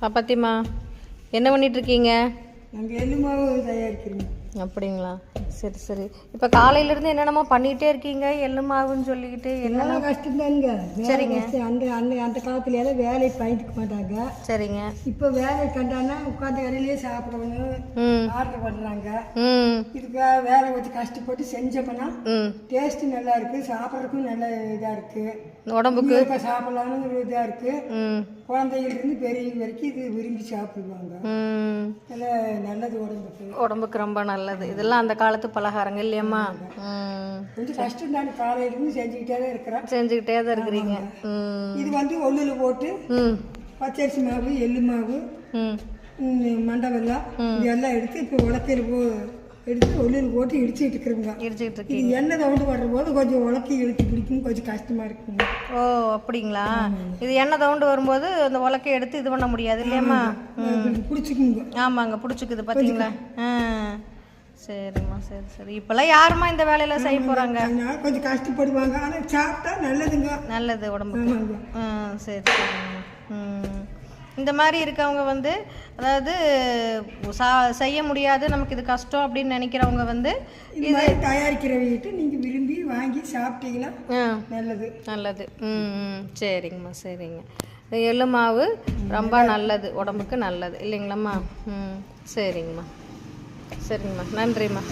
பாப்பாத்திம்மா என்ன பண்ணிட்டு இருக்கீங்க நாங்கள் எள்ளு மாவு தயாரிக்கிறோம். அப்படிங்களா? சரி சரி. இப்போ காலையிலேருந்து என்னென்னமோ பண்ணிகிட்டே இருக்கீங்க எள்ளு மாவுன்னு சொல்லிக்கிட்டு என்ன? எல்லாம் கஷ்டம்தானுங்க. சரிங்க. அந்த அந்த அந்த காலத்துல எல்லாம் வேலை பயந்துக்க மாட்டாங்க. சரிங்க. இப்போ வேலை கண்டானா உட்காந்து இடையிலேயே சாப்பிடணும் ஆர்டர் பண்ணுறாங்க இதுக்கு வேலை கொஞ்சம் கஷ்டப்பட்டு செஞ்சோம்னா டேஸ்ட்டு நல்லா இருக்குது சாப்பிட்றதுக்கும் நல்ல இதாக இருக்குது உடம்புக்கு? ஒரு இதாக இருக்குது குழந்தையிலிருந்து பெரியவங்க வரைக்கும் இது விரும்பி சாப்பிடுவாங்க. ம். நல்லா நல்லது உடம்புக்கு. உடம்புக்கு ரொம்ப நல்லது. இதெல்லாம் அந்த காலத்து பலகாரங்க இல்லையம்மா? கொஞ்சம் கஷ்டம் தான் காலையிலேருந்து செஞ்சுக்கிட்டே தான் இருக்கிறேன் செஞ்சுக்கிட்டே தான் இருக்கிறீங்க. இது வந்து ஒல்லில் போட்டு பச்சரிசி மாவு எள்ளு மாவு ம். ம், மண்டை வெல்லம் இது எல்லாம் எடுத்து இப்போ உலக்கையில் போ எடுத்து ஒல்லில் போட்டு இடிச்சிட்டு இருக்கிறோங்க. இடிச்சுக்கிட்டு இருக்கீங்க. இது எண்ணெய் தவுண்டு வர்ற போது கொஞ்சம் உலக்கி இழுத்து பிடிக்கும் கொஞ்சம் கஷ்டமாக இருக்குங்க. ஓ அப்படிங்களா? இது எண்ணெய் தவுண்டு வரும்போது அந்த உலக்கை எடுத்து இது பண்ண முடியாது இல்லையாம்மா? பிடிச்சிக்குங்க. ஆமாங்க பிடிச்சிக்குது பார்த்தீங்களா சரிம்மா சரி சரி. இப்போல்லாம் யாரும்மா இந்த வேலையெல்லாம் செய்ய போகிறாங்க கொஞ்சம் கஷ்டப்படுவாங்க. ஆனால் சாப்பிட்டா நல்லதுங்க. நல்லது உடம்புக்கு. ஆ சரி சரிங்கம்மா ம். இந்த மாதிரி இருக்கவங்க வந்து அதாவது சா செய்ய முடியாது நமக்கு இது கஷ்டம் அப்படின்னு நினைக்கிறவங்க வந்து இது தயாரிக்கிறவங்கிட்ட நீங்கள் விரும்பி வாங்கி சாப்பிட்டீங்கன்னா ஆ. நல்லது. நல்லது. ம் சரிங்கம்மா சரிங்க. எள்ளு மாவு ரொம்ப நல்லது. உடம்புக்கு நல்லது. இல்லைங்களாம்மா? ம் சரிங்கம்மா. சரிங்கம்மா. நன்றிம்மா.